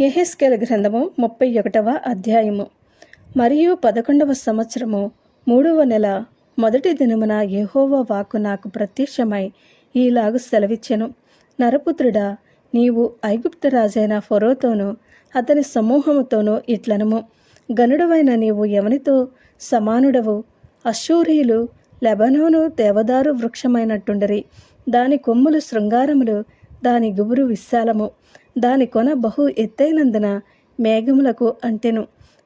ఎహెస్కెల్ గ్రంథము ముప్పై ఒకటవ అధ్యాయము. మరియు పదకొండవ సంవత్సరము మూడవ నెల మొదటి దినమున యెహోవా వాక్కు నాకు ప్రత్యక్షమై ఈలాగు సెలవిచ్చెను. నరపుత్రుడా నీవు ఐగుప్తు రాజైన ఫొరోతోనూ అతని సమూహముతోనూ ఇట్లనము. గనుడవైన నీవు ఎవనితో సమానుడవు? అశూరియులు లెబనోను దేవదారు వృక్షమైనట్టుండరి. దాని కొమ్ములు శృంగారములు దాని గుబురు విశాలము. దాని కొన బహు ఎత్తైనందున మేఘములకు అంటెను.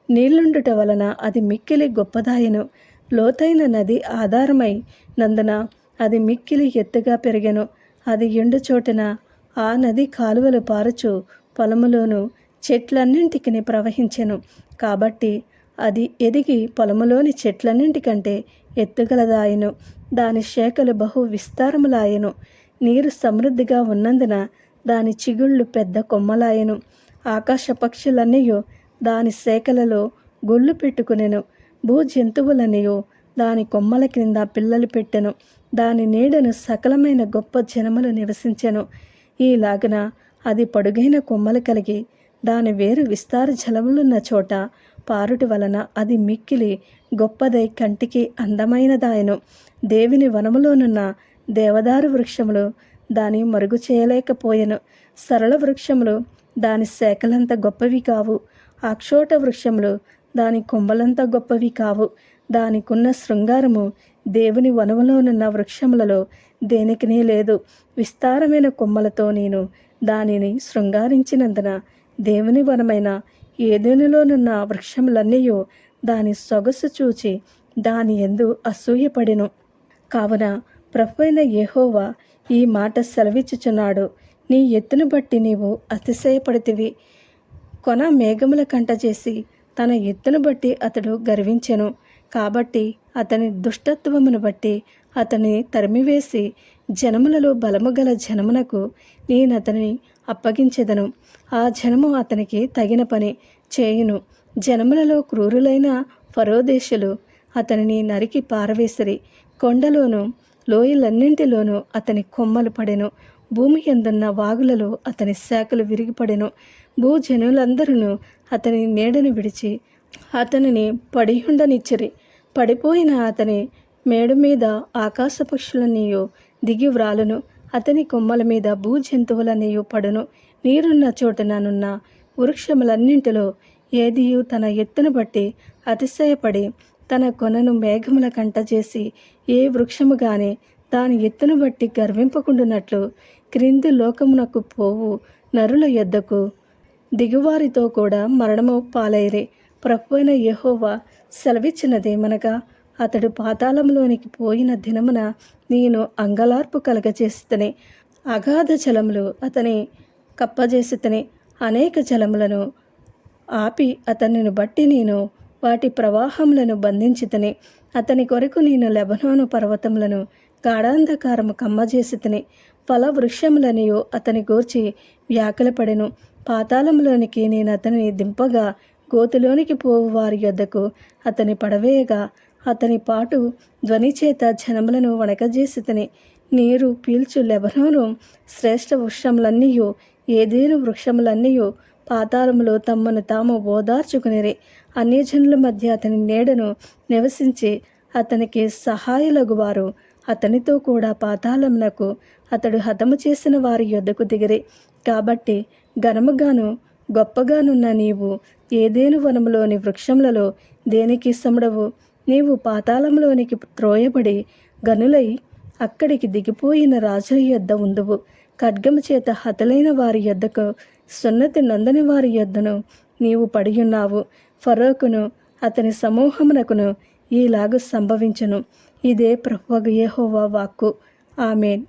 నీళ్ళుండుట వలన అది మిక్కిలి గొప్పదాయను. లోతైన నది ఆధారమై నందున అది మిక్కిలి ఎత్తుగా పెరిగెను. అది ఎండు చోటున ఆ నది కాలువలు పారుచు పొలములోను చెట్లన్నింటికి ప్రవహించెను. కాబట్టి అది ఎదిగి పొలములోని చెట్లన్నింటికంటే ఎత్తుగలదాయను. దాని శాఖలు బహు విస్తారములాయను. నీరు సమృద్ధిగా ఉన్నందున దాని చిగుళ్ళు పెద్ద కొమ్మలాయను. ఆకాశ పక్షులన్నయో దాని శాఖలలో గుళ్ళు పెట్టుకునెను. భూ జంతువులనియో దాని కొమ్మల క్రింద పిల్లలు పెట్టెను. దాని నీడను సకలమైన గొప్ప జనములు నివసించెను. ఈలాగున అది పొడుగైన కొమ్మలు కలిగి దాని వేరు విస్తార జలములున్న చోట పారుటి వలన అది మిక్కిలి గొప్పదై కంటికి అందమైనదాయను. దేవుని వనములోనున్న దేవదారు వృక్షములు దాని మరుగు చేయలేకపోయెను. సరళ వృక్షములు దాని శాఖలంత గొప్పవి కావు. అక్షోట వృక్షములు దాని కొమ్మలంత గొప్పవి కావు. దానికున్న శృంగారము దేవుని వనములోనున్న వృక్షములలో దేనికినే లేదు. విస్తారమైన కొమ్మలతో నేను దానిని శృంగారించినందున దేవుని వనమైన ఏదేనిలోనున్న వృక్షములన్నీ దాని సొగసు చూచి దాని ఎందు అసూయపడెను. కావున ప్రభు అయిన యెహోవా ఈ మాట సెలవిచ్చుచున్నాడు. నీ ఎత్తును బట్టి నీవు అతిశయపడితివి. కొన మేఘముల కంట చేసి తన ఎత్తును బట్టి అతడు గర్వించెను. కాబట్టి అతని దుష్టత్వమును బట్టి అతని తరిమివేసి జనములలో బలము గల జనమునకు నేను అప్పగించెదను. ఆ జనము అతనికి తగిన పని చేయును. జనములలో క్రూరులైన ఫరోదేశులు అతనిని నరికి పారవేసిరి. కొండలోను లోయలన్నింటిలోనూ అతని కొమ్మలు పడెను. భూమి ఎందున్న వాగులలో అతని శాఖలు విరిగిపడెను. భూజనులందరూ అతని నీడను విడిచి అతనిని పడియుండనిచ్చిరి. పడిపోయిన అతని మేడు మీద ఆకాశ పక్షులన్నీయు దిగి వ్రాలును అతని కొమ్మల మీద భూ జంతువులన్నీయు పడును. నీరున్న చోటుననున్న వృక్షములన్నింటిలో ఏదియు తన ఎత్తును బట్టి అతిశయపడి తన కొనను మేఘముల కంట చేసి ఏ వృక్షము గాని దాని ఎత్తును బట్టి గర్వింపకుండునట్లు క్రింది లోకమునకు పోవు నరుల యొద్దకు. దిగువారితో కూడా మరణము పాలైరే. ప్రభువైన యహోవా సెలవిచ్చినదేమనగా అతడు పాతాళంలోనికి పోయిన దినమున నేను అంగలార్పు కలగచేసితనే అగాధ జలములు అతని కప్పజేసితనే అనేక జలములను ఆపి అతనిని బట్టి నేను వాటి ప్రవాహములను బంధించితని. అతని కొరకు నేను లెబనోను పర్వతములను గాఢాంధకారము కమ్మజేసితని. ఫల ఫలవృక్షములనియు అతని గూర్చి వ్యాకులపడెను. పాతాళంలోనికి నేను అతనిని దింపగా గోతులోనికి పోవు వారి యొద్దకు అతని పడవేయగా అతని పాటు ధ్వని చేత జనములను వణకజేసితని. నీరు పీల్చు లెబనోను శ్రేష్ఠ వృక్షములన్నీయు ఏదేను వృక్షములన్నీయు పాతాళములో తమను తాము ఓదార్చుకునిరి. అన్యజనుల మధ్య అతని నీడను నివసించి అతనికి సహాయలగువారు. అతనితో కూడా పాతాళమునకు అతడు హతము చేసిన వారి యొద్దకు దిగిరి. కాబట్టి ఘనముగాను గొప్పగానున్న నీవు ఏదేను వనములోని వృక్షములలో దేనికి సముడవు నీవు పాతాళంలోనికి త్రోయబడి గనులై అక్కడికి దిగిపోయిన రాజుల యొద్ద ఉందువు. ఖడ్గము చేత హతలైన వారి యొద్దకు సున్నతి నందని వారి యొద్దను నీవు పడియున్నావు. ఫరోకును అతని సమూహమునకును ఈలాగు సంభవించును. ఇదే ప్రభువగు యహోవా వాక్కు. ఆమెన్.